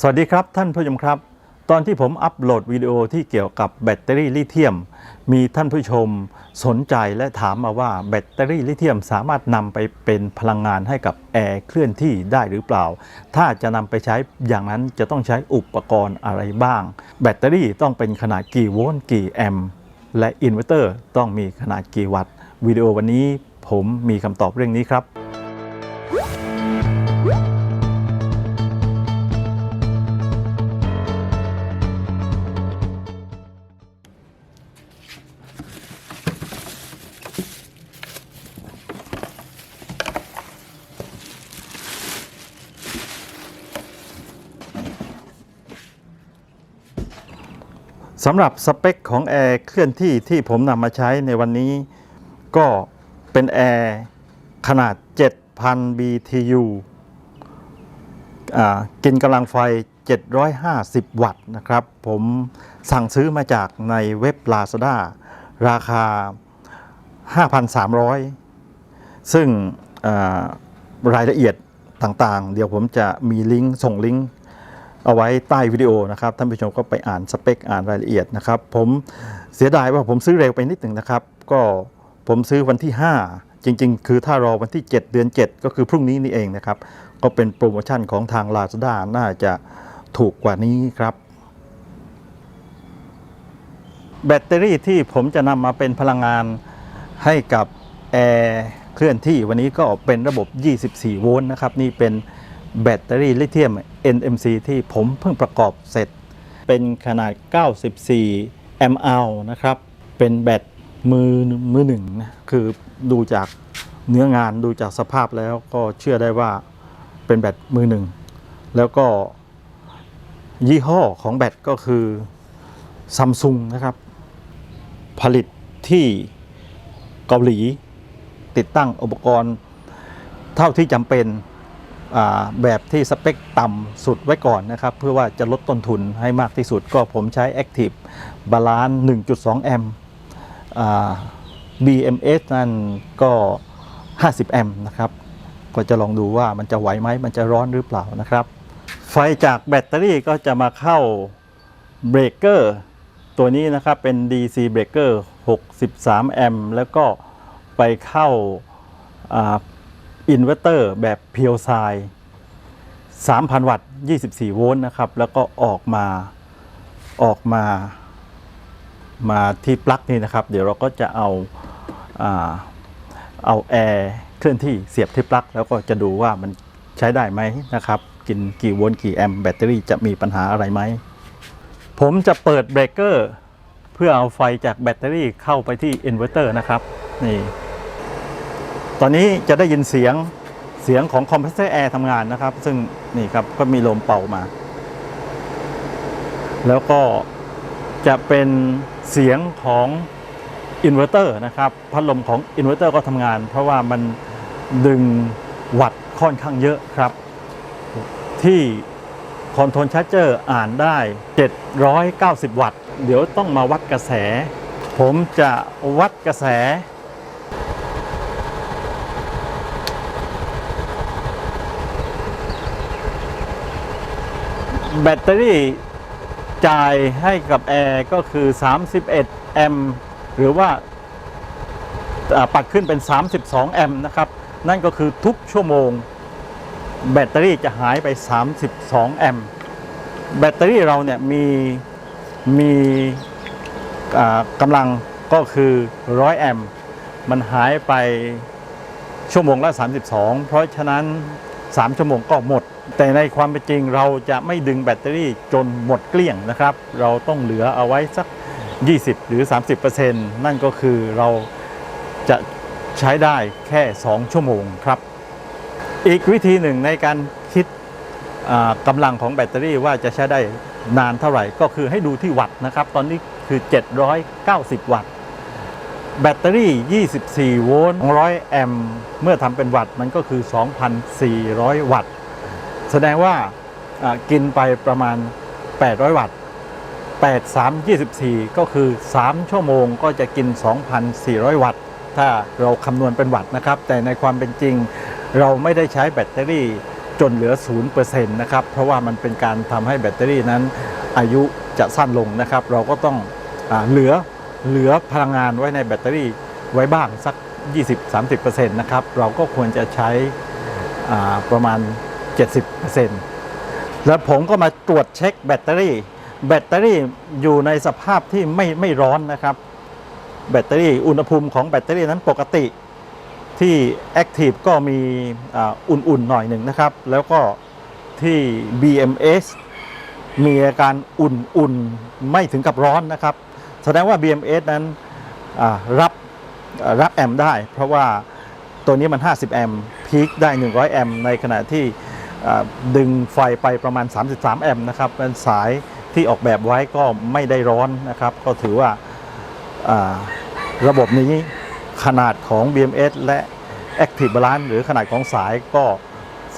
สวัสดีครับท่านผู้ชมครับ ตอนที่ผมอัปโหลดวิดีโอที่เกี่ยวกับแบตเตอรี่ลิเธียม มีท่านผู้ชมสนใจและถามมาว่าแบตเตอรี่ลิเธียมสามารถนำไปเป็นพลังงานให้กับแอร์เคลื่อนที่ได้หรือเปล่า ถ้าจะนำไปใช้อย่างนั้นจะต้องใช้อุปกรณ์อะไรบ้าง แบตเตอรี่ต้องเป็นขนาดกี่โวลต์กี่แอมป์และอินเวอร์เตอร์ต้องมีขนาดกี่วัตต์วิดีโอวันนี้ผมมีคำตอบเรื่องนี้ครับ สำหรับสเปคของแอร์เคลื่อนที่ที่ผมนำมาใช้ในวันนี้ ก็เป็นแอร์ขนาด 7,000 BTU กินกำลังไฟ 750 วัตต์นะครับ ผมสั่งซื้อมาจากในเว็บ Lazada ราคา 5,300 ซึ่งรายละเอียดต่างๆ เดี๋ยวผมจะมีลิงก์ส่งลิงก์ เอาไว้ใต้วิดีโอนะครับท่านผู้ชมก็ไปอ่านสเปคอ่านรายละเอียดนะครับ ผมเสียดายว่าผมซื้อเร็วไปนิดหนึ่งนะครับ ก็ผมซื้อวันที่ 5 จริง ๆ คือถ้ารอวันที่ 7 เดือน 7 ก็คือพรุ่งนี้นี่เองนะครับ ก็เป็นโปรโมชั่นของทาง Lazada น่าจะถูกกว่านี้ครับ แบตเตอรี่ที่ผมจะนำมาเป็นพลังงานให้กับแอร์เคลื่อนที่วันนี้ก็เป็นระบบ 24 โวลต์นะครับ นี่เป็น แบตเตอรี่ลิเธียม NMC ที่ผมเพิ่งประกอบเสร็จ เป็นขนาด 94 แอมป์อนะครับ เป็นแบตมือมือหนึ่งนะคือดูจากเนื้องานดูจากสภาพแล้วก็เชื่อได้ว่าเป็นแบตมือหนึ่ง แล้วก็ยี่ห้อของแบตก็คือซัมซุงนะครับ ผลิตที่เกาหลี ติดตั้งอุปกรณ์เท่าที่จำเป็น แบบที่สเปคต่ำสุดไว้ก่อนนะครับ เพื่อว่าจะลดต้นทุนให้มากที่สุดก็ผมใช้ Active Balance 1.2 แอมป์อ่า BMS นั่นก็ 50 แอมป์นะครับ ก็จะลองดูว่ามันจะไหวไหมมันจะร้อนหรือเปล่านะครับ ไฟจากแบตเตอรี่ก็จะมาเข้าเบรกเกอร์ตัวนี้นะครับเป็น DC breaker 63 แอมป์แล้วก็ไปเข้า อินเวอร์เตอร์แบบเพียวไซ3,000 วัตต์ 24 โวลต์นะครับ แล้วก็ออกมาออกมา มาที่ปลั๊กนี่นะครับ เดี๋ยวเราก็จะเอาอาเอาแอร์เคลื่อนที่เสียบที่ปลั๊กแล้วก็จะดูว่ามันใช้ได้ไหมนะครับ กินกี่โวลต์กี่แอมป์แบตเตอรี่จะมีปัญหาอะไรไหม ผมจะเปิดเบรกเกอร์เพื่อเอาไฟจากแบตเตอรี่เข้าไปที่อินเวอร์เตอร์นะครับ นี่ ตอนนี้จะได้ยินเสียงเสียงของคอมเพรสเซอร์แอร์ทำงานนะครับ ซึ่งนี่ครับก็มีลมเป่ามา แล้วก็จะเป็นเสียงของอินเวอร์เตอร์นะครับ พัดลมของอินเวอร์เตอร์ก็ทำงาน เพราะว่ามันดึงวัตต์ค่อนข้างเยอะครับ ที่คอนโทรลชาร์เจอร์อ่านได้ 790 วัตต์ เดี๋ยวต้องมาวัดกระแส ผมจะวัดกระแส แบตเตอรี่จ่ายให้กับแอร์ก็คือ 31 แอมป์หรือว่าอ่าปัดขึ้นเป็น 32 แอมป์นะครับ นั่นก็คือทุกชั่วโมง แบตเตอรี่จะหายไป 32 แอมป์แบตเตอรี่เราเนี่ยมีมีกำลังก็คือ 100 แอมป์มันหายไปชั่วโมงละ 32 เพราะฉะนั้น 3 ชั่วโมงก็หมด แต่ในความเป็นจริงเราจะไม่ดึงแบตเตอรี่จนหมดเกลี้ยงนะครับ เราต้องเหลือเอาไว้สัก 20 หรือ 30%นั่นก็คือเราจะใช้ได้แค่ 2 ชั่วโมงครับ อีกวิธีหนึ่งในการคิดกำลังของแบตเตอรี่ว่าจะใช้ได้นานเท่าไหร่ ก็คือให้ดูที่วัตต์นะครับ ตอนนี้คือ 790 วัตต์ แบตเตอรี่ 24 โวลต์ 200 แอมป์ เมื่อทำเป็นวัตต์มันก็คือ 2,400 วัตต์ แสดงว่ากินไปประมาณ 800 วัตต์ 8 3 24 ก็คือ 3 ชั่วโมงก็จะกิน 2,400 วัตต์ ถ้าเราคำนวณเป็นวัตต์นะครับ แต่ในความเป็นจริงเราไม่ได้ใช้แบตเตอรี่จนเหลือ 0%นะครับ เพราะว่ามันเป็นการทำให้แบตเตอรี่นั้นอายุจะสั้นลงนะครับ เราก็ต้องอเหลือ เหลือพลังงานไว้ในแบตเตอรี่ไว้บ้างสัก 20-30%นะครับ เราก็ควรจะใช้อ่าประมาณ 70%แล้วผมก็มาตรวจเช็คแบตเตอรี่ แบตเตอรี่อยู่ในสภาพที่ไม่ไม่ร้อนนะครับ แบตเตอรี่อุณหภูมิของแบตเตอรี่นั้นปกติที่ Active ก็มีอุ่นๆหน่อยหนึ่งนะครับ แล้วก็ที่ BMS มีอาการอุ่นๆ ไม่ถึงกับร้อนนะครับ แสดงว่า BMS นั้นรับรับแอมได้ เพราะว่าตัวนี้มัน 50 แอมป์พีคได้ 100 แอมป์ในขณะที่ดึงไฟไปประมาณ 33 แอมป์นะครับเป็นสายที่ออกแบบไว้ก็ไม่ได้ร้อนนะครับ ก็ถือว่าระบบนี้ขนาดของ BMS และ Active Balance หรือขนาดของสายก็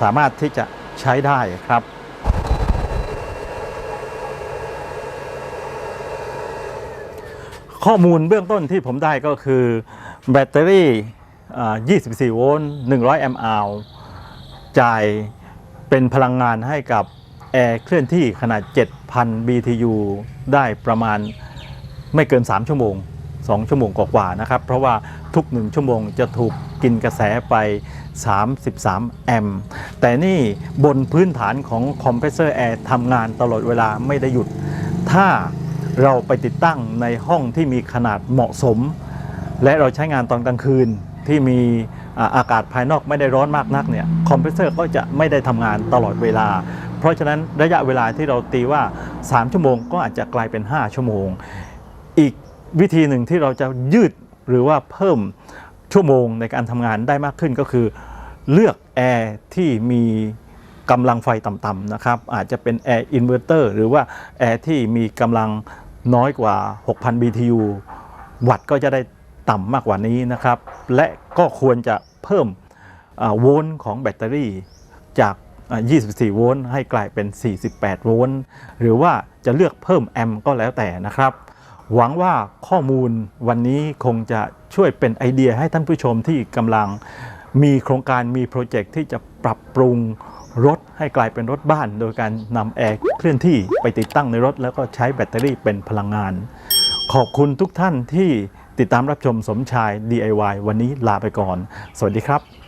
สามารถที่จะใช้ได้ครับ ข้อมูลเบื้องต้นที่ผมได้ก็คือแบตเตอรี่ 24 โวลต์ 100 แอมป์อาวจ่ายเป็นพลังงานให้กับแอร์เคลื่อนที่ขนาด 7,000 BTU ได้ประมาณไม่เกิน 3 ชั่วโมง 2 ชั่วโมงกว่าๆนะครับ เพราะว่าทุก 1 ชั่วโมงจะถูกกินกระแสไป 33 แอมป์ แต่นี่บนพื้นฐานของคอมเพรสเซอร์แอร์ทำงานตลอดเวลาไม่ได้หยุด ถ้า เราไปติดตั้งในห้องที่มีขนาดเหมาะสม และเราใช้งานตอนกลางคืนที่มีอาอากาศภายนอกไม่ได้ร้อนมากนักเนี่ยคอมเพรสเซอร์ก็จะไม่ได้ทำงานตลอดเวลา เพราะฉะนั้นระยะเวลาที่เราตีว่า 3 ชั่วโมงก็อาจจะกลายเป็น 5 ชั่วโมง อีกวิธีหนึ่งที่เราจะยืดหรือว่าเพิ่มชั่วโมงในการทำงานได้มากขึ้นก็คือ เลือกแอร์ที่มีกำลังไฟต่ำๆนะครับ อาจจะเป็นแอร์อินเวอร์เตอร์หรือว่าแอร์ที่มีกำลัง น้อยกว่า 6,000 BTU วัตต์ก็จะได้ต่ำมากกว่านี้นะครับ และก็ควรจะเพิ่มโวลต์ของแบตเตอรี่จาก 24 โวลต์ให้กลายเป็น 48 โวลต์หรือว่าจะเลือกเพิ่มแอมป์ก็แล้วแต่นะครับ หวังว่าข้อมูลวันนี้คงจะช่วยเป็นไอเดียให้ท่านผู้ชมที่กำลังมีโครงการมีโปรเจกต์ที่จะปรับปรุง รถให้กลายเป็นรถบ้าน โดยการนำแอร์เคลื่อนที่ไปติดตั้งในรถ แล้วก็ใช้แบตเตอรี่เป็นพลังงาน ขอบคุณทุกท่านที่ติดตามรับชมสมชาย DIY วันนี้ลาไปก่อน สวัสดีครับ